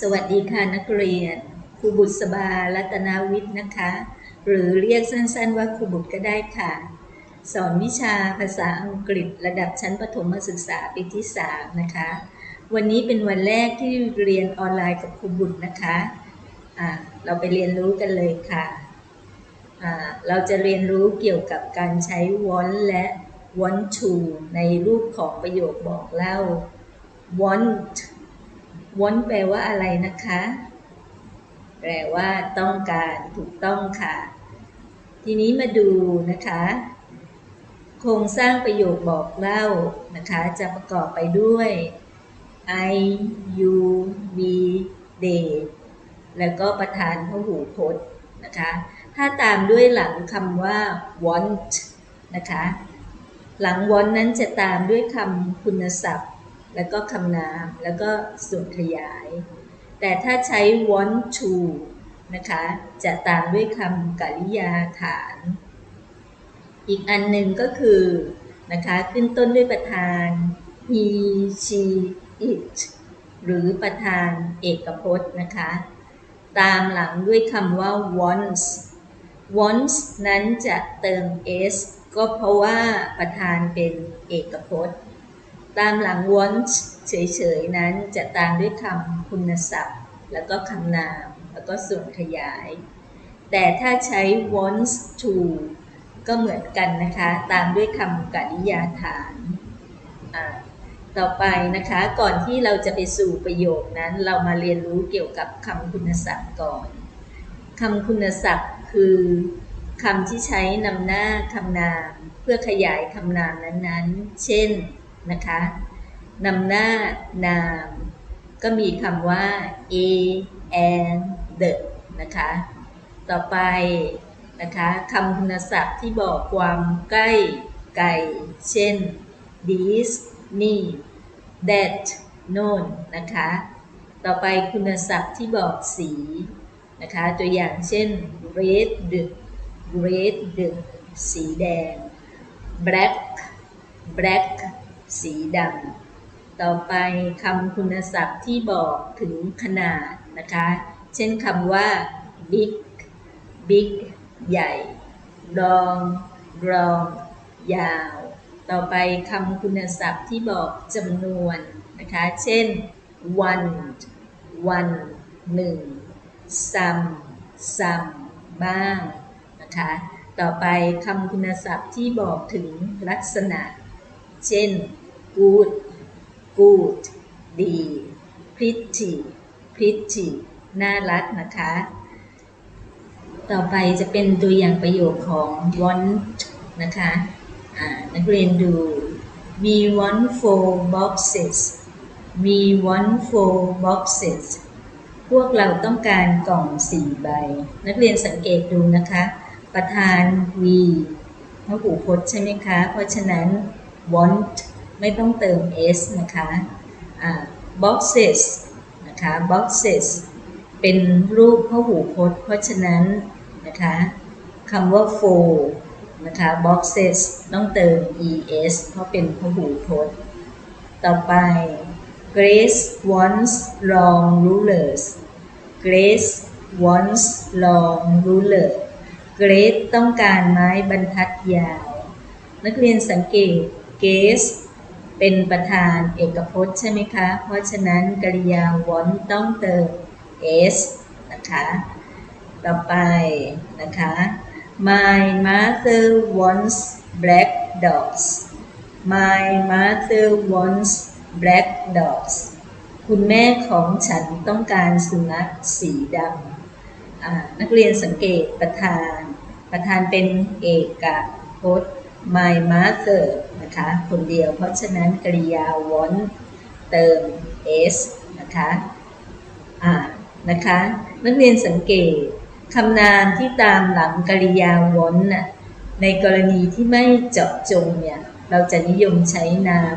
สวัสดีค่ะนักเรียนครูบุษบารัตนาวิทย์นะคะ หรือเรียกสั้นๆว่าครูบุตรก็ได้ค่ะ สอนวิชาภาษาอังกฤษระดับชั้นประถมศึกษาปีที่ 3 นะคะ วันนี้เป็นวันแรกที่เรียนออนไลน์กับครูบุตรนะคะะเราไปเรียนรู้กันเลยค่ะะเราจะเรียนรู้เกี่ยวกับการใช้ want และ want to ในรูปของประโยคบอกเล่า want want แปลว่าอะไรนะคะ แปลว่าต้องการถูกต้องค่ะ ทีนี้มาดูนะคะ โครงสร้างประโยคบอกเล่านะคะ จะประกอบไปด้วย I you we they แล้วก็ประธานพหูพจน์นะคะ ถ้าตามด้วยหลังคำว่า want นะคะ หลัง want นั้นจะตามด้วยคำคุณศัพท์ แล้วก็คำนาม แล้วก็ส่วนขยาย แต่ถ้าใช้ want to นะคะ จะตามด้วยคำกริยาฐาน อีกอันหนึ่งก็คือนะคะขึ้นต้นด้วยประธาน he she it หรือประธานเอกพจน์นะคะ ตามหลังด้วยคำว่า wants wants นั้นจะเติม s ก็เพราะว่าประธานเป็นเอกพจน์ ตามหลัง want เฉยๆ นั้นจะตามด้วยคำคุณศัพท์ แล้วก็คำนาม แล้วก็ส่วนขยาย แต่ถ้าใช้ wants to ก็เหมือนกันนะคะ ตามด้วยคำกริยาฐาน ต่อไปนะคะ ก่อนที่เราจะไปสู่ประโยคนั้น เรามาเรียนรู้เกี่ยวกับคำคุณศัพท์ก่อนคำคุณศัพท์คือคำที่ใช้นำหน้าคำนาม เพื่อขยายคำนามนั้นๆ เช่น นะคะนำหน้านาม ก็มีคำว่า a and the นะคะ ต่อไปนะคะคำคุณศัพท์ที่บอกความใกล้ไกลเช่น this นี่ that โน่นนะคะ ต่อไปคุณศัพท์ที่บอกสีนะคะ ตัวอย่างเช่น red red สีแดง black black สีดำต่อไปคำคุณศัพท์ที่บอกถึงขนาดนะคะ เช่นคำว่า big big ใหญ่ long long ยาว ต่อไปคำคุณศัพท์ที่บอกจำนวนนะคะ เช่น one one หนึ่ง some some บ้างนะคะ ต่อไปคำคุณศัพท์ที่บอกถึงลักษณะ เช่น good good ดี pretty pretty น่ารักนะคะ ต่อไปจะเป็นตัวอย่างประโยคของ want นะคะนักเรียนดู we want four boxes we want four boxes พวกเราต้องการกล่องสี่ใบ นักเรียนสังเกตดูนะคะ ประธาน we พหูพจน์ใช่ไหมคะ เพราะฉะนั้น want ไม่ต้องเติม s นะคะ boxes นะคะ boxes เป็นรูปพหูพจน์ เพราะฉะนั้นนะคะคำว่า four นะคะ boxes ต้องเติม es เพราะเป็นพหูพจน์ ต่อไป Grace wants long rulers Grace wants long ruler Grace ต้องการไม้บรรทัดยาว นักเรียนสังเกต Grace เป็นประธานเอกพจน์ใช่ไหมคะ เพราะฉะนั้นกริยา want ต้องเติม s นะคะ ต่อไปนะคะ My mother wants black dogs My mother wants black dogs คุณแม่ของฉันต้องการสุนัขสีดำนักเรียนสังเกตประธาน ประธานเป็นเอกพจน์ my mother นะคะ คนเดียว เพราะฉะนั้นกริยา want เติม s นะคะอ่านะคะ นักเรียนสังเกตคำนามที่ตามหลังกริยา want น่ะในกรณีที่ไม่เจาะจงเนี่ย เราจะนิยมใช้นาม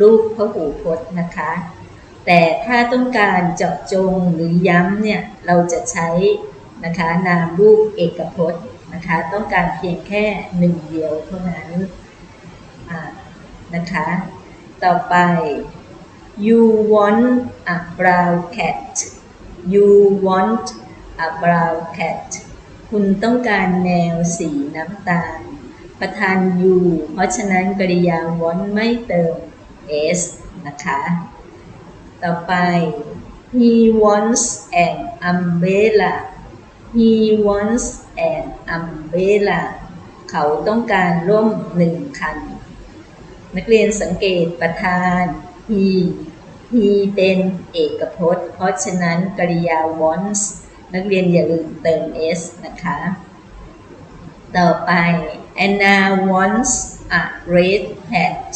รูปพหูพจน์นะคะ แต่ถ้าต้องการเจาะจงหรือย้ำเนี่ย เราจะใช้นะคะนามรูปเอกพจน์ นะคะ ต้องการเพียงแค่หนึ่งเดียวเท่านั้นนะคะ ต่อไป you want a brown cat you want a brown cat คุณต้องการแมวสีน้ำตาล ประธาน you เพราะฉะนั้นกริยา want ไม่เติม s นะคะ ต่อไป he wants an umbrella he wants an umbrella เขาต้องการร่มหนึ่งคัน นักเรียนสังเกตประธาน he he เป็นเอกพจน์ เพราะฉะนั้นกริยา wants นักเรียนอย่าลืมเติม s นะคะ ต่อไป Anna wants a red hat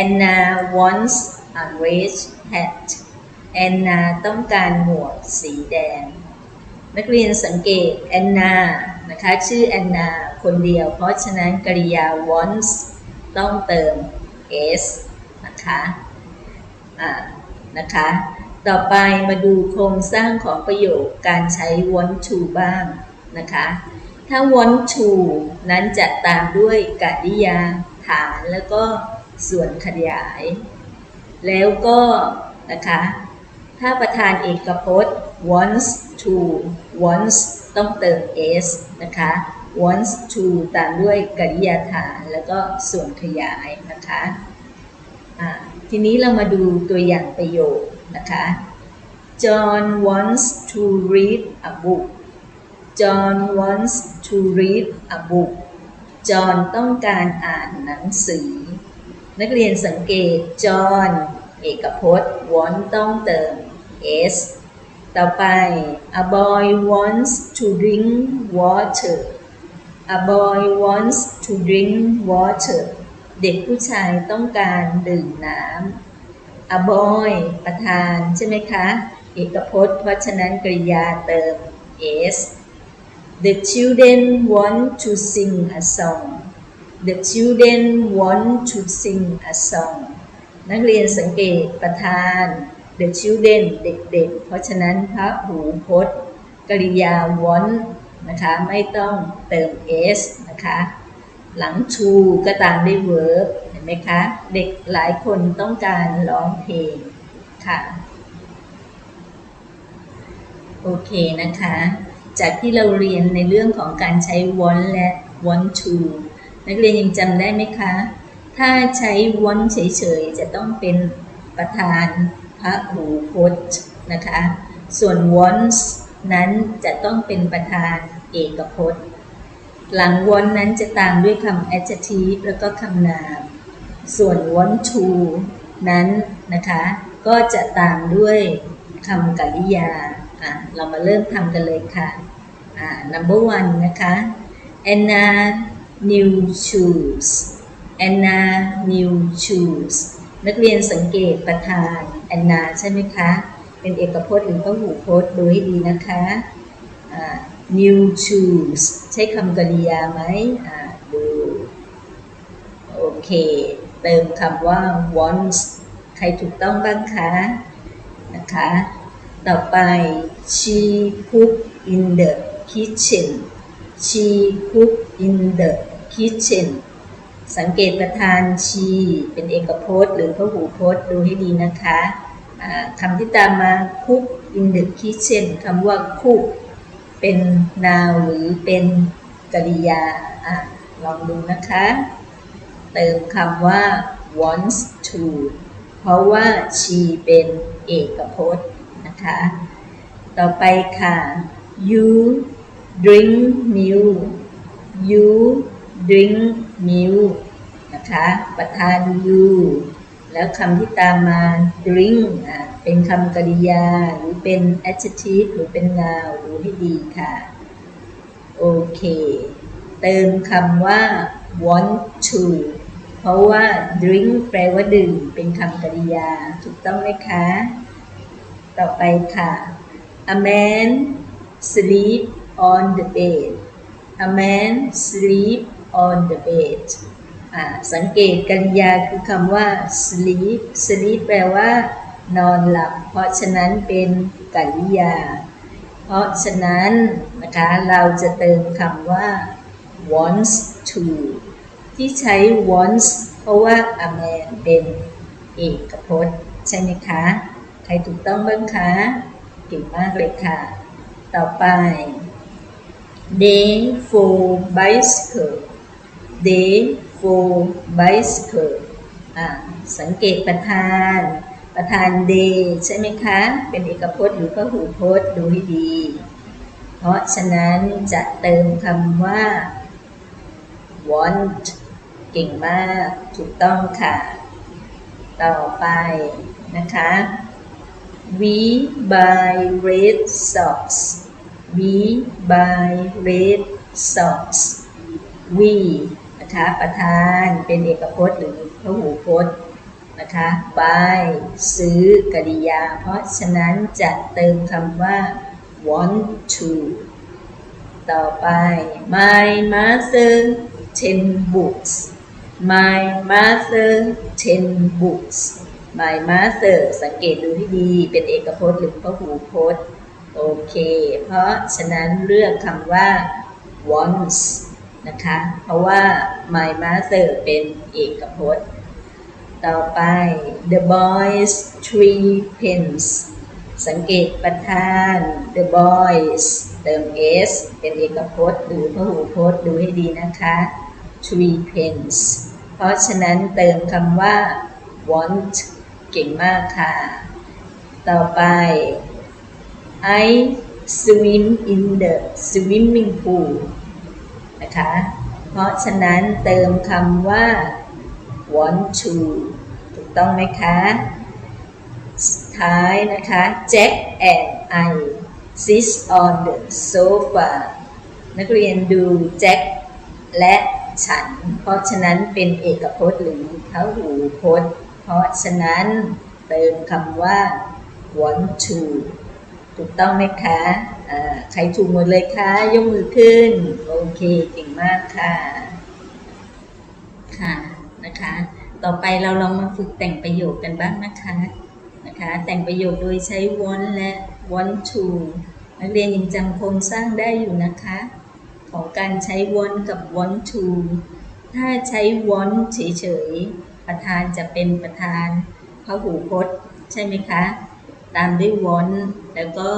Anna wants a red hat Anna ต้องการหมวกสีแดง นักเรียนสังเกต Anna นะคะชื่อ Anna คนเดียว เพราะฉะนั้นกริยา wants ต้องเติม s นะคะอ่านะคะ ต่อไปมาดูโครงสร้างของประโยคการใช้ want to บ้างนะคะ ถ้า want to นั้นจะตามด้วยกริยาฐานแล้วก็ส่วนขยาย แล้วก็นะคะ ถ้าประธานเอกพจน์ wants to wants ต้องเติม s นะคะ wants to ตามด้วยกริยาฐานแล้วก็ส่วนขยายนะคะะทีนี้เรามาดูตัวอย่างประโยคนะคะ John wants to read a book John wants to read a book John ต้องการอ่านหนังสือ นักเรียนสังเกต John เอกพจน์ want ต้องเติม s ต่อไป a boy wants to drink water a boy wants to drink water เด็กผู้ชายต้องการดื่มน้ำ a boy ประธานใช่ไหมคะ เอกพจน์เพราะฉะนั้นกริยาเติม s The children want to sing a song The children want to sing a song นักเรียนสังเกตประธาน The children เด็กๆ เพราะฉะนั้นพระหูพจน์ กริยา want นะคะไม่ต้องเติม s นะคะหลัง to ก็ตามด้วย verb เห็นไหมคะ เด็กหลายคนต้องการร้องเพลงค่ะโอเคนะคะ จากที่เราเรียนในเรื่องของการใช้ want และ want to นักเรียนยังจำได้ไหมคะ ถ้าใช้ want เฉยๆ จะต้องเป็นประธาน พระหูพจน์นะคะ ส่วน wants นั้นจะต้องเป็นประธานเอกพจน์ หลัง want นั้นจะตามด้วยคำ adjective แล้วก็คำนาม ส่วน want to นั้นนะคะ ก็จะตามด้วยคำกริยาอะเรามาเริ่มทำกันเลยค่ะอ่า number one นะคะ Anna new shoes Anna new shoes นักเรียนสังเกตประธาน Anna ใช่ไหมคะ เป็นเอกพจน์หรือพหูพจน์ดูให้ดีนะคะ new shoes ใช้คำกริยาไหมดู โอเค เติมคำว่า wants ใครถูกต้องบ้างคะ นะคะ ต่อไป she cook in the kitchen she cook in the kitchen สังเกตประธาน she เป็นเอกพจน์ หรือพหูพจน์ดูให้ดีนะคะคำที่ตามมา cook in the kitchen คำว่า cook เป็น noun หรือเป็นกริยาอลองดูนะคะ เติมคำว่า wants to เพราะว่า she เป็นเอกพจน์นะคะ ต่อไปค่ะ you drink milk you drink milk นะคะประธาน you แล้วคำที่ตามมา drink อะเป็นคำกริยา หรือเป็น adjective หรือเป็น noun ดูให้ดีค่ะ โอเค เติมคำว่า want to เพราะว่า drink แปลว่าดื่ม เป็นคำกริยา ถูกต้องไหมคะ ต่อไปค่ะ a man sleep on the bed a man sleep on the bed สังเกตกริยาคือคำว่า sleep sleep แปลว่า นอนหลับ เพราะฉะนั้นเป็นกริยา เพราะฉะนั้นนะคะเราจะเติมคำว่า wants to ที่ใช้ wants เพราะว่า a man เป็นเอกพจน์ ใช่ไหมคะ ใครถูกต้องบ้างคะเก่งมากเลยค่ะ ต่อไป they for bicycle they for bicycle อ่าสังเกตประธาน ประธาน they ใช่ไหมคะ เป็นเอกพจน์หรือพหูพจน์ดูให้ดี เพราะฉะนั้นจะเติมคำว่า want เก่งมาก ถูกต้องค่ะ ต่อไปนะคะ we buy red socks we buy red socks we นะคะประธานเป็นเอกพจน์หรือพหูพจน์นะคะ buy ซื้อกริยา เพราะฉะนั้นจะเติมคำว่า want to ต่อไป my mother ten books my mother ten books my mother สังเกตดูให้ดี เป็นเอกพจน์หรือพหูพจน์ โอเค เพราะฉะนั้นเลือกคำว่า wants นะคะ เพราะว่า my mother เป็นเอกพจน์ ต่อไป the boys three pence สังเกตประธาน the boys เติม s เป็นเอกพจน์หรือพหูพจน์ดูให้ดีนะคะ three pence เพราะฉะนั้นเติมคำว่า want เก่งมากค่ะ ต่อไป I swim in the swimming pool นะคะ เพราะฉะนั้นเติมคำว่า want to ถูกต้องไหมคะ ท้ายนะคะ Jack and I sit on the sofa นักเรียนดู Jack และฉัน เพราะฉะนั้นเป็นเอกพจน์หรือพหูพจน์ เพราะฉะนั้นเติมคำว่า want to ถูกต้องไหมคะ ใครถูกหมดเลยคะยกมือขึ้น โอเคเก่งมากค่ะ ค่ะนะคะ ต่อไปเราลองมาฝึกแต่งประโยคกันบ้างนะคะนะคะ แต่งประโยคโดยใช้ want และ want to นักเรียนยังจำโครงสร้างได้อยู่นะคะ ของการใช้ want กับ want to ถ้าใช้ want เฉยๆ ประธานจะเป็นประธานพหูพจน์ ใช่ไหมคะ ตามด้วย want แล้วก็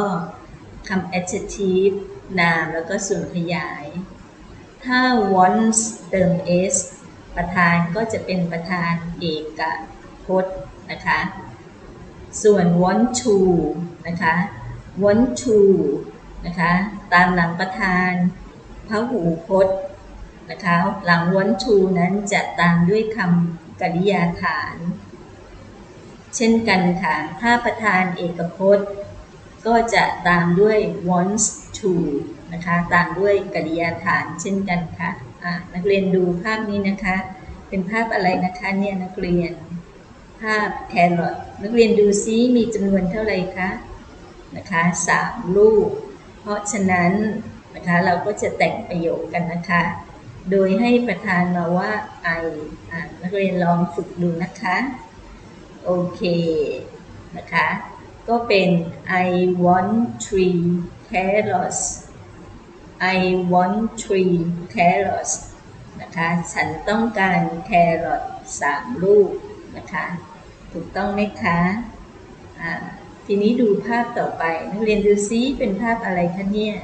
คำ adjective นามแล้วก็ส่วนขยาย ถ้า wants เติม s ประธานก็จะเป็นประธานเอกพจน์นะคะ ส่วน want to นะคะ want to นะคะ ตามหลังประธานพหูพจน์นะคะ หลัง want to นั้นจะตามด้วยคำกริยาฐาน เช่นกันค่ะ ถ้าประธานเอกพจน์ ก็จะตามด้วย wants to นะคะตามด้วยกริยาฐานเช่นกันค่ะะนักเรียนดูภาพนี้นะคะ เป็นภาพอะไรนะคะเนี่ยนักเรียนภาพแครอทนักเรียนดูซิมีจำนวนเท่าไหร่คะนะคะสามลูก เพราะฉะนั้นนะคะเราก็จะแต่งประโยคกันนะคะ โดยให้ประธานมาว่า I อนักเรียนลองฝึกดูนะคะ โอเคนะคะ ก็เป็น I want three carrots I want three carrots นะคะฉันต้องการแครอทสามลูกนะคะถูกต้องไหมคะอ่าทีนี้ดูภาพต่อไป นักเรียนดูซิเป็นภาพอะไรคะเนี่ย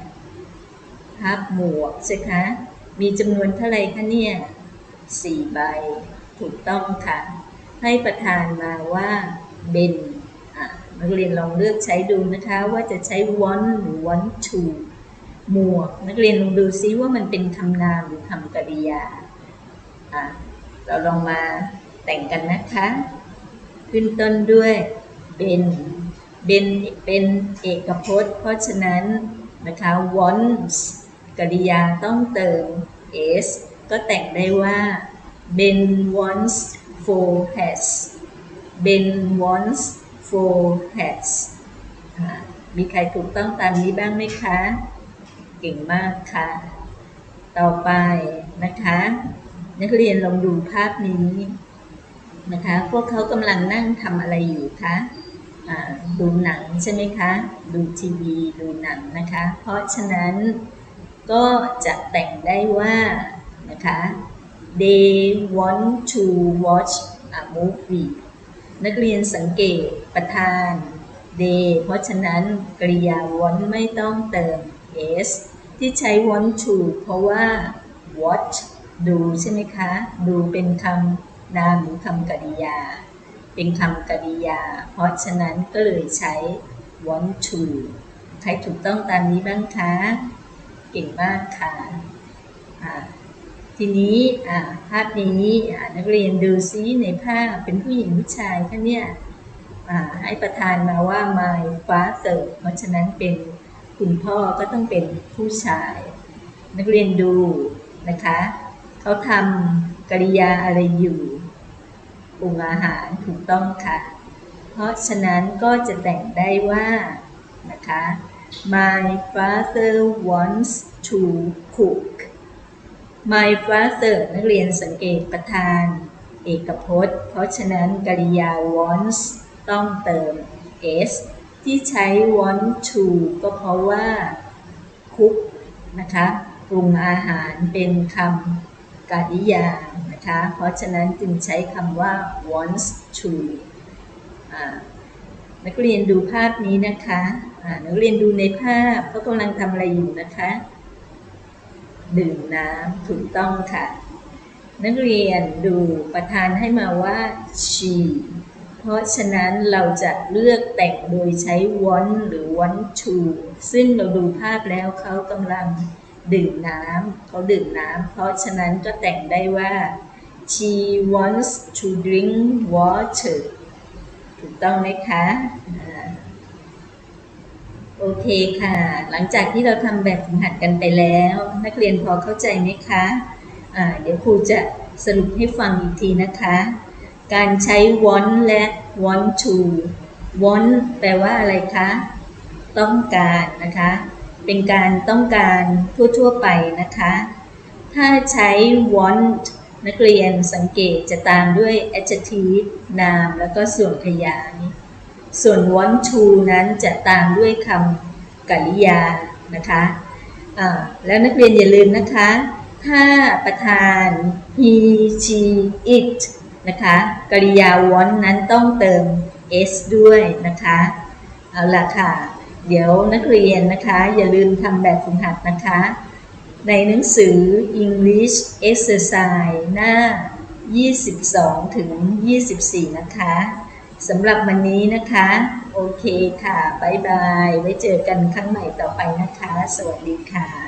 ภาพหมวกใช่คะ มีจำนวนเท่าไรคะเนี่ยสี่ใบ ถูกต้องค่ะ ให้ประธานมาว่าเบน นักเรียนลองเลือกใช้ดูนะคะว่าจะใช้ want หรือ want to หมวก นักเรียนลองดูซิว่ามันเป็นคำนามหรือคำกริยาอะเราลองมาแต่งกันนะคะ ขึ้นต้นด้วยเป็นเป็นเป็นเอกพจน์ เพราะฉะนั้นนะคะ wants กริยาต้องเติม s ก็แต่งได้ว่า Ben wants for has Ben wants four hats มีใครถูกต้องตามนี้บ้างไหมคะ เก่งมากค่ะ ต่อไปนะคะ นักเรียนลองดูภาพนี้นะคะ พวกเขากำลังนั่งทำอะไรอยู่คะดูหนังใช่ไหมคะ ดูทีวีดูหนังนะคะ เพราะฉะนั้นก็จะแต่งได้ว่านะคะ they want to watch a movie นักเรียนสังเกตประธาน they เพราะฉะนั้นกริยา want ไม่ต้องเติม s ที่ใช้ want to เพราะว่า watch ดูใช่ไหมคะ ดูเป็นคำนามหรือคำกริยา เป็นคำกริยา เพราะฉะนั้นก็เลยใช้ want to ใครถูกต้องตามนี้บ้างคะ เก่งมากค่ะอ่า ทีนี้ภาพนี้นักเรียนดูซิในภาพเป็นผู้หญิงผู้ชายคะเนี่ยให้ประธานมาว่า my father เพราะฉะนั้นเป็นคุณพ่อก็ต้องเป็นผู้ชาย นักเรียนดูนะคะเขาทำกริยาอะไรอยู่ปรุงอาหารถูกต้องค่ะ เพราะฉะนั้นก็จะแต่งได้ว่านะคะ my father wants to cook my father นักเรียนสังเกตประธาน เอกพจน์ เพราะฉะนั้นกริยา wants ต้องเติม s ที่ใช้ want to ก็เพราะว่า cook นะคะปรุงอาหารเป็นคำกริยานะคะ เพราะฉะนั้นจึงใช้คำว่า wants to นักเรียนดูภาพนี้นะคะนักเรียนดูในภาพเขากำลังทำอะไรอยู่นะคะ ดื่มน้ำถูกต้องค่ะ นักเรียนดูประธานให้มาว่า she เพราะฉะนั้นเราจะเลือกแต่งโดยใช้ want หรือ want to ซึ่งเราดูภาพแล้วเขากำลังดื่มน้ำเขาดื่มน้ำเพราะฉะนั้นก็แต่งได้ว่า she wants to drink water ถูกต้องไหมคะ โอเคค่ะ หลังจากที่เราทำแบบฝึกหัดกันไปแล้ว นักเรียนพอเข้าใจไหมคะะเดี๋ยวครูจะสรุปให้ฟังอีกทีนะคะ การใช้ want และ want to want แปลว่าอะไรคะ ต้องการนะคะ เป็นการต้องการทั่วๆไปนะคะ ถ้าใช้ want นักเรียนสังเกตจะตามด้วย adjective นามแล้วก็ส่วนขยาย ส่วน want to นั้นจะตามด้วยคำกริยานะคะะแล้วนักเรียนอย่าลืมนะคะ ถ้าประธาน he she it นะคะกริยา want นั้นต้องเติม s ด้วยนะคะเอาละค่ะ เดี๋ยวนักเรียนนะคะ อย่าลืมทำแบบฝึกหัดนะคะ ในหนังสือ English Exercise หน้า 22 ถึง 24 นะคะ สำหรับวันนี้นะคะ โอเคค่ะ บ๊ายบาย ไว้เจอกันครั้งใหม่ต่อไปนะคะ สวัสดีค่ะ